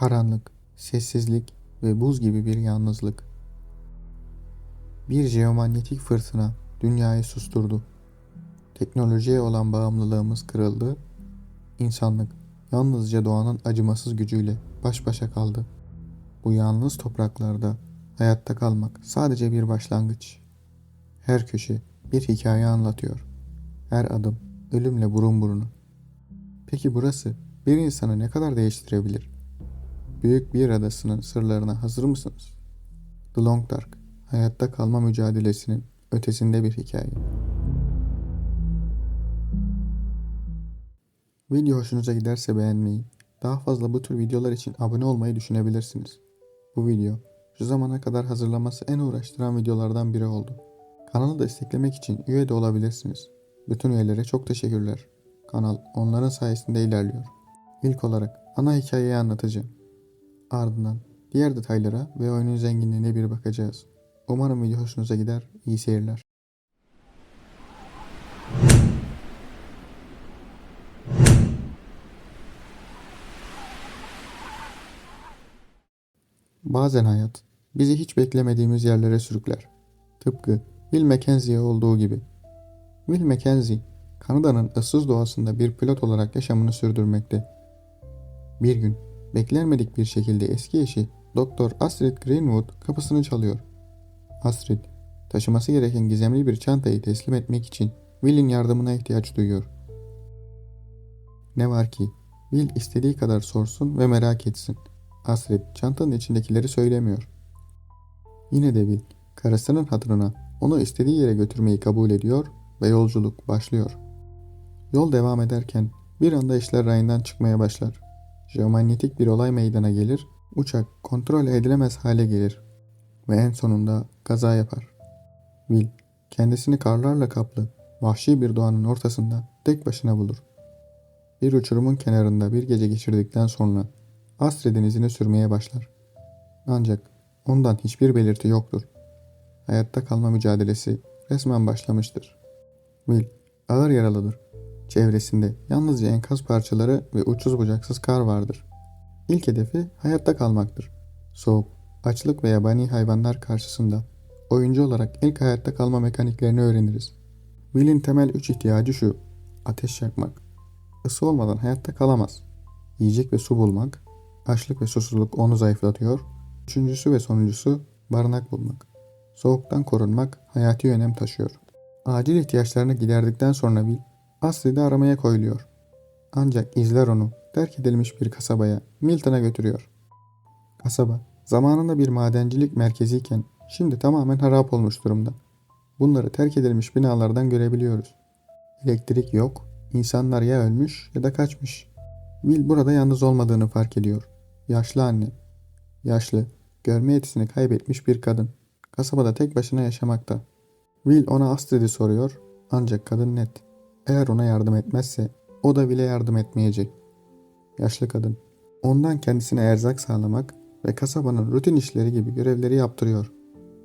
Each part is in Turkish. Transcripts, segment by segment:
Karanlık, sessizlik ve buz gibi bir yalnızlık. Bir jeomanyetik fırtına dünyayı susturdu. Teknolojiye olan bağımlılığımız kırıldı. İnsanlık yalnızca doğanın acımasız gücüyle baş başa kaldı. Bu yalnız topraklarda hayatta kalmak sadece bir başlangıç. Her köşe bir hikaye anlatıyor. Her adım ölümle burun buruna. Peki burası bir insanı ne kadar değiştirebilir? Büyük bir adasının sırlarına hazır mısınız? The Long Dark, hayatta kalma mücadelesinin ötesinde bir hikaye. Video hoşunuza giderse beğenmeyi, daha fazla bu tür videolar için abone olmayı düşünebilirsiniz. Bu video şu zamana kadar hazırlaması en uğraştıran videolardan biri oldu. Kanalı desteklemek için üye de olabilirsiniz. Bütün üyelere çok teşekkürler. Kanal onların sayesinde ilerliyor. İlk olarak ana hikayeyi anlatacağım. Ardından diğer detaylara ve oyunun zenginliğine bir bakacağız. Umarım video hoşunuza gider. İyi seyirler. Bazen hayat bizi hiç beklemediğimiz yerlere sürükler. Tıpkı Will Mackenzie'ye olduğu gibi. Will Mackenzie, Kanada'nın ıssız doğasında bir pilot olarak yaşamını sürdürmekte. Bir gün beklenmedik bir şekilde eski eşi Doktor Astrid Greenwood kapısını çalıyor. Astrid, taşıması gereken gizemli bir çantayı teslim etmek için Will'in yardımına ihtiyaç duyuyor. Ne var ki Will istediği kadar sorsun ve merak etsin. Astrid çantanın içindekileri söylemiyor. Yine de Will karısının hatırına onu istediği yere götürmeyi kabul ediyor ve yolculuk başlıyor. Yol devam ederken bir anda işler rayından çıkmaya başlar. Jeomanyetik bir olay meydana gelir, uçak kontrol edilemez hale gelir ve en sonunda kaza yapar. Will kendisini karlarla kaplı vahşi bir doğanın ortasında tek başına bulur. Bir uçurumun kenarında bir gece geçirdikten sonra Astrid'in izini sürmeye başlar. Ancak ondan hiçbir belirti yoktur. Hayatta kalma mücadelesi resmen başlamıştır. Will ağır yaralıdır. Çevresinde yalnızca enkaz parçaları ve uçsuz bucaksız kar vardır. İlk hedefi hayatta kalmaktır. Soğuk, açlık ve yabani hayvanlar karşısında oyuncu olarak ilk hayatta kalma mekaniklerini öğreniriz. Will'in temel üç ihtiyacı şu. Ateş yakmak. Isı olmadan hayatta kalamaz. Yiyecek ve su bulmak. Açlık ve susuzluk onu zayıflatıyor. Üçüncüsü ve sonuncusu barınak bulmak. Soğuktan korunmak hayati önem taşıyor. Acil ihtiyaçlarını giderdikten sonra Will, Astrid'i aramaya koyuluyor. Ancak izler onu terk edilmiş bir kasabaya, Milton'a götürüyor. Kasaba, zamanında bir madencilik merkeziyken şimdi tamamen harap olmuş durumda. Bunları terk edilmiş binalardan görebiliyoruz. Elektrik yok, insanlar ya ölmüş ya da kaçmış. Will burada yalnız olmadığını fark ediyor. Yaşlı anne. Yaşlı, görme yetisini kaybetmiş bir kadın. Kasabada tek başına yaşamakta. Will ona Astrid'i soruyor ancak kadın net. Eğer ona yardım etmezse o da Will'e yardım etmeyecek. Yaşlı kadın ondan kendisine erzak sağlamak ve kasabanın rutin işleri gibi görevleri yaptırıyor.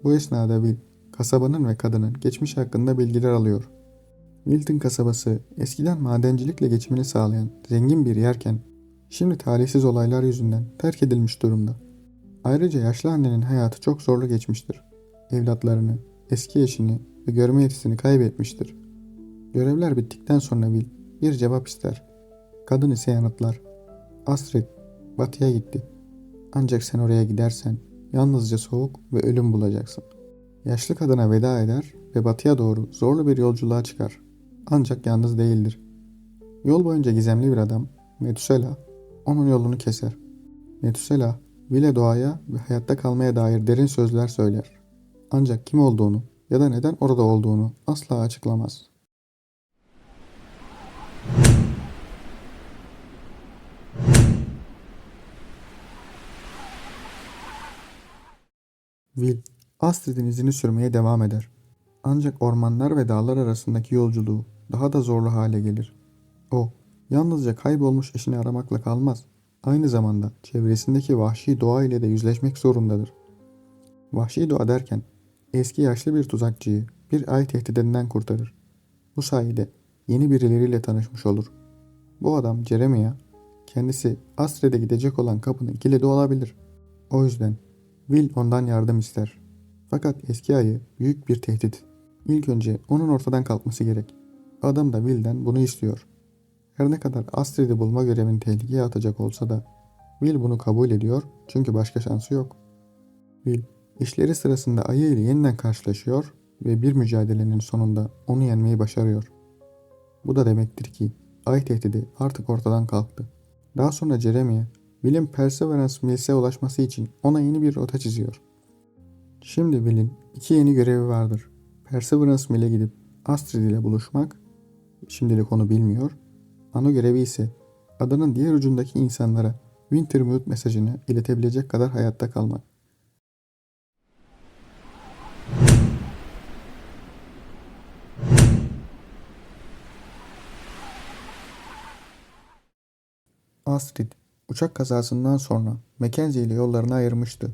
Bu esnada Will kasabanın ve kadının geçmiş hakkında bilgiler alıyor. Milton kasabası eskiden madencilikle geçimini sağlayan zengin bir yerken şimdi talihsiz olaylar yüzünden terk edilmiş durumda. Ayrıca yaşlı annenin hayatı çok zorlu geçmiştir. Evlatlarını, eski eşini ve görme yetisini kaybetmiştir. Görevler bittikten sonra Will bir cevap ister. Kadın ise yanıtlar. Astrid, batıya gitti. Ancak sen oraya gidersen yalnızca soğuk ve ölüm bulacaksın. Yaşlı kadına veda eder ve batıya doğru zorlu bir yolculuğa çıkar. Ancak yalnız değildir. Yol boyunca gizemli bir adam, Metusela, onun yolunu keser. Metusela, Will'e doğaya ve hayatta kalmaya dair derin sözler söyler. Ancak kim olduğunu ya da neden orada olduğunu asla açıklamaz. Will, Astrid'in izini sürmeye devam eder. Ancak ormanlar ve dağlar arasındaki yolculuğu daha da zorlu hale gelir. O, yalnızca kaybolmuş eşini aramakla kalmaz. Aynı zamanda çevresindeki vahşi doğa ile de yüzleşmek zorundadır. Vahşi doğa derken eski yaşlı bir tuzakçıyı bir ay tehdidinden kurtarır. Bu sayede yeni birileriyle tanışmış olur. Bu adam Jeremiah, kendisi Astrid'e gidecek olan kapının kilidi olabilir. O yüzden Will ondan yardım ister. Fakat eski ayı büyük bir tehdit. İlk önce onun ortadan kalkması gerek. Adam da Will'den bunu istiyor. Her ne kadar Astrid'i bulma görevini tehlikeye atacak olsa da Will bunu kabul ediyor çünkü başka şansı yok. Will işleri sırasında ayı ile yeniden karşılaşıyor ve bir mücadelenin sonunda onu yenmeyi başarıyor. Bu da demektir ki ay tehdidi artık ortadan kalktı. Daha sonra Jeremiah, Will'in Perseverance Mills'e ulaşması için ona yeni bir rota çiziyor. Şimdi Will'in iki yeni görevi vardır. Perseverance Mill'e gidip Astrid ile buluşmak, şimdilik onu bilmiyor. Ana görevi ise adanın diğer ucundaki insanlara Wintermute mesajını iletebilecek kadar hayatta kalmak. Astrid, uçak kazasından sonra Mackenzie ile yollarını ayırmıştı.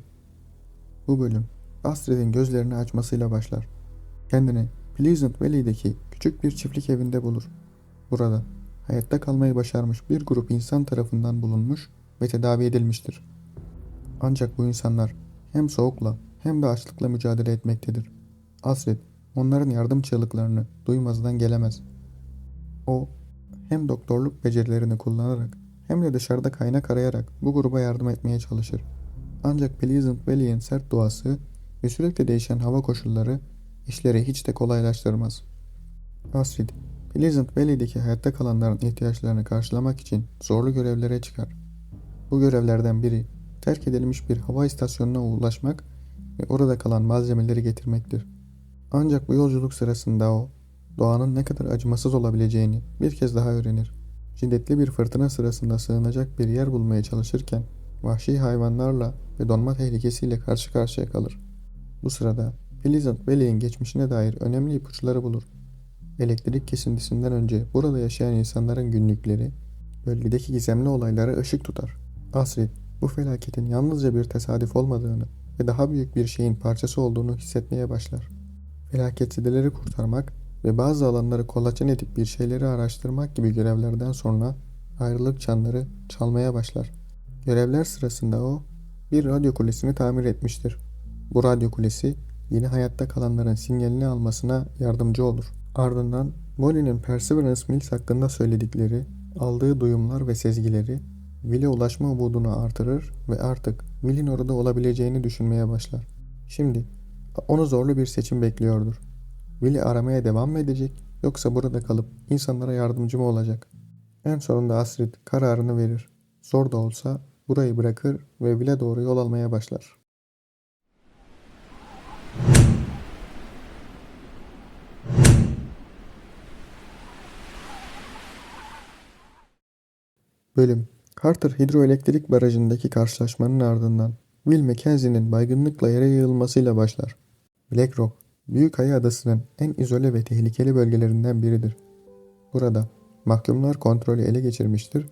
Bu bölüm Astrid'in gözlerini açmasıyla başlar. Kendini Pleasant Valley'deki küçük bir çiftlik evinde bulur. Burada hayatta kalmayı başarmış bir grup insan tarafından bulunmuş ve tedavi edilmiştir. Ancak bu insanlar hem soğukla hem de açlıkla mücadele etmektedir. Astrid onların yardım çığlıklarını duymazdan gelemez. O hem doktorluk becerilerini kullanarak hem de dışarıda kaynak arayarak bu gruba yardım etmeye çalışır. Ancak Pleasant Valley'in sert doğası ve sürekli değişen hava koşulları işleri hiç de kolaylaştırmaz. Astrid, Pleasant Valley'deki hayatta kalanların ihtiyaçlarını karşılamak için zorlu görevlere çıkar. Bu görevlerden biri terk edilmiş bir hava istasyonuna ulaşmak ve orada kalan malzemeleri getirmektir. Ancak bu yolculuk sırasında o, doğanın ne kadar acımasız olabileceğini bir kez daha öğrenir. Şiddetli bir fırtına sırasında sığınacak bir yer bulmaya çalışırken vahşi hayvanlarla ve donma tehlikesiyle karşı karşıya kalır. Bu sırada Pleasant Valley'in geçmişine dair önemli ipuçları bulur. Elektrik kesintisinden önce burada yaşayan insanların günlükleri, bölgedeki gizemli olaylara ışık tutar. Astrid, bu felaketin yalnızca bir tesadüf olmadığını ve daha büyük bir şeyin parçası olduğunu hissetmeye başlar. Felaketzedeleri kurtarmak ve bazı alanları kolaçan edip bir şeyleri araştırmak gibi görevlerden sonra ayrılık çanları çalmaya başlar. Görevler sırasında o bir radyo kulesini tamir etmiştir. Bu radyo kulesi yeni hayatta kalanların sinyalini almasına yardımcı olur. Ardından Molly'nin Perseverance Mills hakkında söyledikleri, aldığı duyumlar ve sezgileri Will'e ulaşma umudunu artırır ve artık Will'in orada olabileceğini düşünmeye başlar. Şimdi onu zorlu bir seçim bekliyordur. Will'i aramaya devam mı edecek yoksa burada kalıp insanlara yardımcı mı olacak? En sonunda Astrid kararını verir. Zor da olsa burayı bırakır ve Will'e doğru yol almaya başlar. Bölüm Carter Hidroelektrik Barajı'ndaki karşılaşmanın ardından Will Mackenzie'nin baygınlıkla yere yığılmasıyla başlar. Black Rock, Büyük Ayı Adası'nın en izole ve tehlikeli bölgelerinden biridir. Burada mahkumlar kontrolü ele geçirmiştir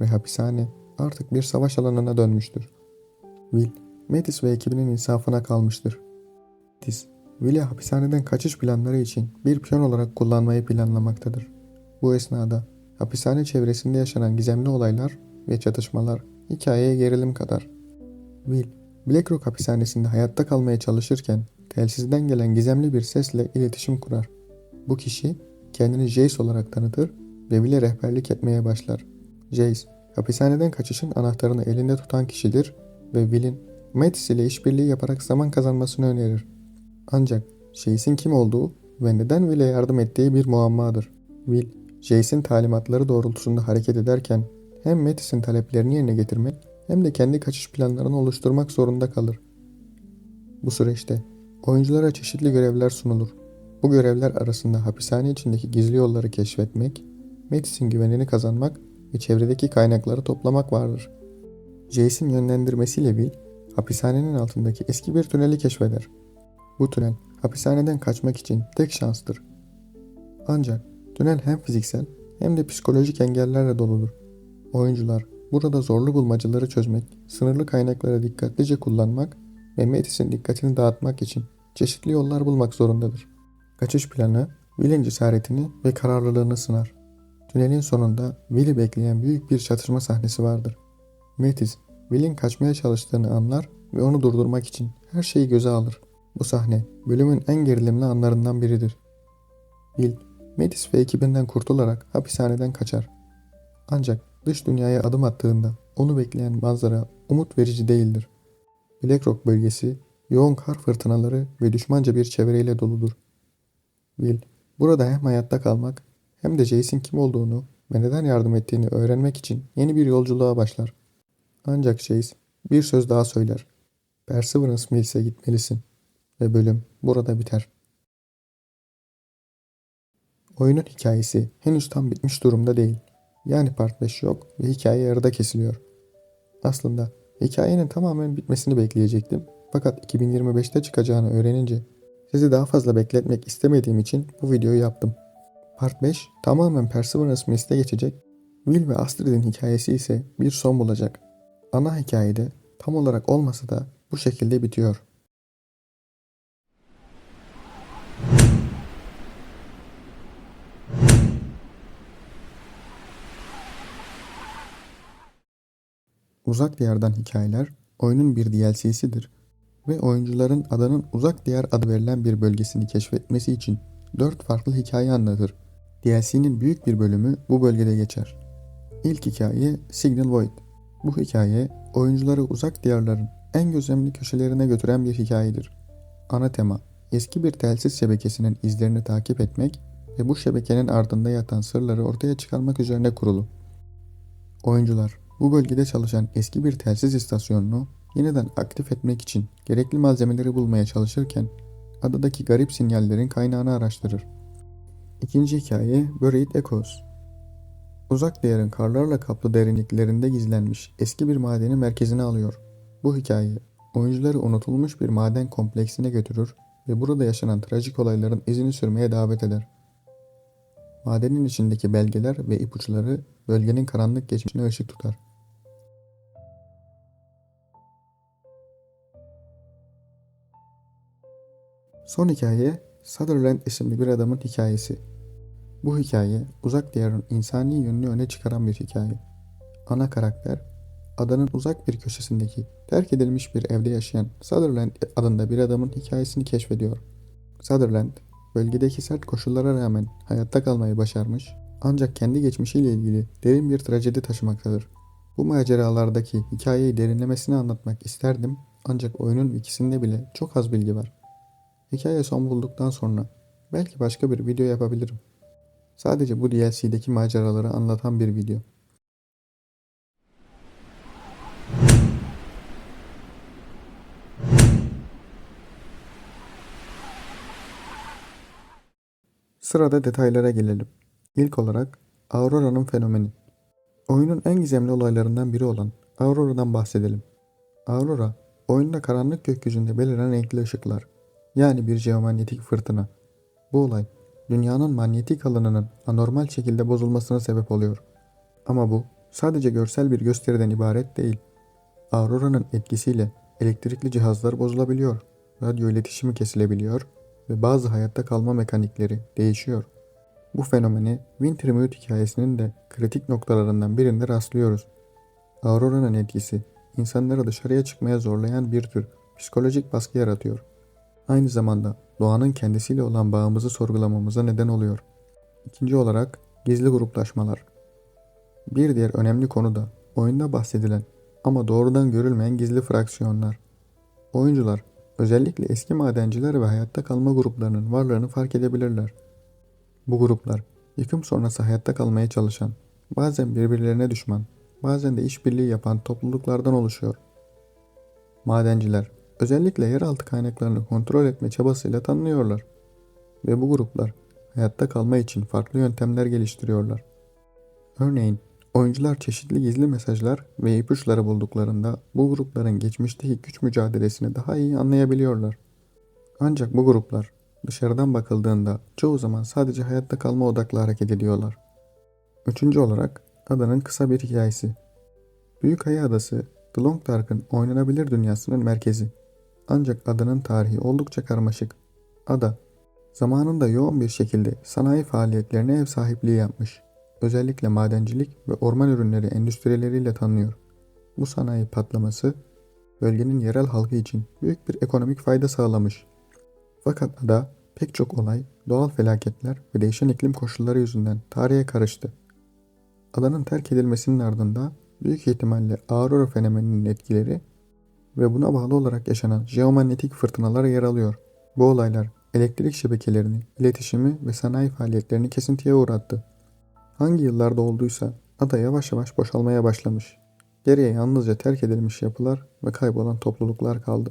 ve hapishane artık bir savaş alanına dönmüştür. Will, Metis ve ekibinin insafına kalmıştır. Metis, Will'i hapishaneden kaçış planları için bir piyon olarak kullanmayı planlamaktadır. Bu esnada hapishane çevresinde yaşanan gizemli olaylar ve çatışmalar hikayeye gerilim kadar. Will, Black Rock hapishanesinde hayatta kalmaya çalışırken telsizden gelen gizemli bir sesle iletişim kurar. Bu kişi kendini Jace olarak tanıtır ve Will'e rehberlik etmeye başlar. Jace, hapishaneden kaçışın anahtarını elinde tutan kişidir ve Will'in Mattis ile işbirliği yaparak zaman kazanmasını önerir. Ancak Jace'in kim olduğu ve neden Will'e yardım ettiği bir muammadır. Will, Jace'in talimatları doğrultusunda hareket ederken hem Mattis'in taleplerini yerine getirmek hem de kendi kaçış planlarını oluşturmak zorunda kalır. Bu süreçte oyunculara çeşitli görevler sunulur. Bu görevler arasında hapishane içindeki gizli yolları keşfetmek, Mattis'in güvenini kazanmak ve çevredeki kaynakları toplamak vardır. Jace'in yönlendirmesiyle Will, hapishanenin altındaki eski bir tüneli keşfeder. Bu tünel, hapishaneden kaçmak için tek şanstır. Ancak tünel hem fiziksel hem de psikolojik engellerle doludur. Oyuncular burada zorlu bulmacaları çözmek, sınırlı kaynakları dikkatlice kullanmak ve Metis'in dikkatini dağıtmak için çeşitli yollar bulmak zorundadır. Kaçış planı, Will'in cesaretini ve kararlılığını sınar. Tünelin sonunda Will'i bekleyen büyük bir çatışma sahnesi vardır. Metis, Will'in kaçmaya çalıştığını anlar ve onu durdurmak için her şeyi göze alır. Bu sahne bölümün en gerilimli anlarından biridir. Will, Metis ve ekibinden kurtularak hapishaneden kaçar. Ancak dış dünyaya adım attığında onu bekleyen manzara umut verici değildir. Black Rock bölgesi yoğun kar fırtınaları ve düşmanca bir çevreyle doludur. Will, burada hem hayatta kalmak hem de Jace'in kim olduğunu ve neden yardım ettiğini öğrenmek için yeni bir yolculuğa başlar. Ancak Jace bir söz daha söyler. Perseverance Mills'e gitmelisin. Ve bölüm burada biter. Oyunun hikayesi henüz tam bitmiş durumda değil. Yani part 5 yok ve hikaye yarıda kesiliyor. Aslında hikayenin tamamen bitmesini bekleyecektim. Fakat 2025'te çıkacağını öğrenince sizi daha fazla bekletmek istemediğim için bu videoyu yaptım. Part 5 tamamen Perseverance Mist'e geçecek. Will ve Astrid'in hikayesi ise bir son bulacak. Ana hikayede tam olarak olmasa da bu şekilde bitiyor. Uzak Diyardan Hikayeler oyunun bir DLC'sidir ve oyuncuların adanın Uzak Diyar adı verilen bir bölgesini keşfetmesi için 4 farklı hikaye anlatır. DLC'nin büyük bir bölümü bu bölgede geçer. İlk hikaye Signal Void. Bu hikaye oyuncuları uzak diyarların en gözlemli köşelerine götüren bir hikayedir. Ana tema eski bir telsiz şebekesinin izlerini takip etmek ve bu şebekenin ardında yatan sırları ortaya çıkarmak üzerine kurulu. Oyuncular bu bölgede çalışan eski bir telsiz istasyonunu yeniden aktif etmek için gerekli malzemeleri bulmaya çalışırken adadaki garip sinyallerin kaynağını araştırır. İkinci hikaye Buried Echoes. Uzak diyarın karlarla kaplı derinliklerinde gizlenmiş eski bir madeni merkezine alıyor. Bu hikaye oyuncuları unutulmuş bir maden kompleksine götürür ve burada yaşanan trajik olayların izini sürmeye davet eder. Madenin içindeki belgeler ve ipuçları bölgenin karanlık geçmişine ışık tutar. Son hikaye Sutherland isimli bir adamın hikayesi. Bu hikaye uzak diyarın insani yönünü öne çıkaran bir hikaye. Ana karakter adanın uzak bir köşesindeki terk edilmiş bir evde yaşayan Sutherland adında bir adamın hikayesini keşfediyor. Sutherland bölgedeki sert koşullara rağmen hayatta kalmayı başarmış ancak kendi geçmişiyle ilgili derin bir trajedi taşımaktadır. Bu maceralardaki hikayeyi derinlemesine anlatmak isterdim ancak oyunun ikisinde bile çok az bilgi var. Hikaye son bulduktan sonra belki başka bir video yapabilirim. Sadece bu DLC'deki maceraları anlatan bir video. Sırada detaylara gelelim. İlk olarak Aurora'nın fenomeni. Oyunun en gizemli olaylarından biri olan Aurora'dan bahsedelim. Aurora, oyunda karanlık gökyüzünde beliren renkli ışıklar, yani bir jeomanyetik fırtına. Bu olay, dünyanın manyetik alanının anormal şekilde bozulmasına sebep oluyor. Ama bu sadece görsel bir gösteriden ibaret değil. Aurora'nın etkisiyle elektrikli cihazlar bozulabiliyor, radyo iletişimi kesilebiliyor ve bazı hayatta kalma mekanikleri değişiyor. Bu fenomeni Wintermute hikayesinin de kritik noktalarından birinde rastlıyoruz. Aurora'nın etkisi insanları dışarıya çıkmaya zorlayan bir tür psikolojik baskı yaratıyor. Aynı zamanda doğanın kendisiyle olan bağımızı sorgulamamıza neden oluyor. İkinci olarak gizli gruplaşmalar. Bir diğer önemli konu da oyunda bahsedilen ama doğrudan görülmeyen gizli fraksiyonlar. Oyuncular özellikle eski madenciler ve hayatta kalma gruplarının varlığını fark edebilirler. Bu gruplar yıkım sonrası hayatta kalmaya çalışan, bazen birbirlerine düşman, bazen de işbirliği yapan topluluklardan oluşuyor. Madenciler özellikle yeraltı kaynaklarını kontrol etme çabasıyla tanınıyorlar. Ve bu gruplar hayatta kalma için farklı yöntemler geliştiriyorlar. Örneğin oyuncular çeşitli gizli mesajlar ve ipuçları bulduklarında bu grupların geçmişteki güç mücadelesini daha iyi anlayabiliyorlar. Ancak bu gruplar dışarıdan bakıldığında çoğu zaman sadece hayatta kalma odaklı hareket ediyorlar. Üçüncü olarak adanın kısa bir hikayesi. Büyük Ayı Adası, The Long Dark'ın oynanabilir dünyasının merkezi. Ancak adanın tarihi oldukça karmaşık. Ada, zamanında yoğun bir şekilde sanayi faaliyetlerine ev sahipliği yapmış. özellikle madencilik ve orman ürünleri endüstrileriyle tanınıyor. Bu sanayi patlaması bölgenin yerel halkı için büyük bir ekonomik fayda sağlamış. Fakat ada pek çok olay, doğal felaketler ve değişen iklim koşulları yüzünden tarihe karıştı. Adanın terk edilmesinin ardında büyük ihtimalle aurora fenomeninin etkileri ve buna bağlı olarak yaşanan jeomanyetik fırtınalar yer alıyor. Bu olaylar elektrik şebekelerini, iletişimi ve sanayi faaliyetlerini kesintiye uğrattı. Hangi yıllarda olduysa ada yavaş yavaş boşalmaya başlamış. Geriye yalnızca terk edilmiş yapılar ve kaybolan topluluklar kaldı.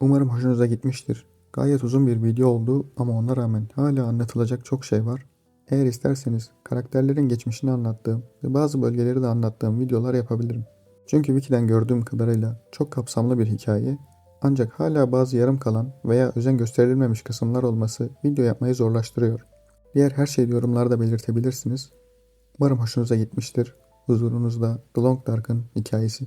Umarım hoşunuza gitmiştir. Gayet uzun bir video oldu ama ona rağmen hala anlatılacak çok şey var. Eğer isterseniz karakterlerin geçmişini anlattığım ve bazı bölgeleri de anlattığım videolar yapabilirim. Çünkü Wiki'den gördüğüm kadarıyla çok kapsamlı bir hikaye ancak hala bazı yarım kalan veya özen gösterilmemiş kısımlar olması video yapmayı zorlaştırıyor. Diğer her şeyi yorumlarda belirtebilirsiniz. Umarım hoşunuza gitmiştir. Huzurunuzda The Long Dark'ın hikayesi.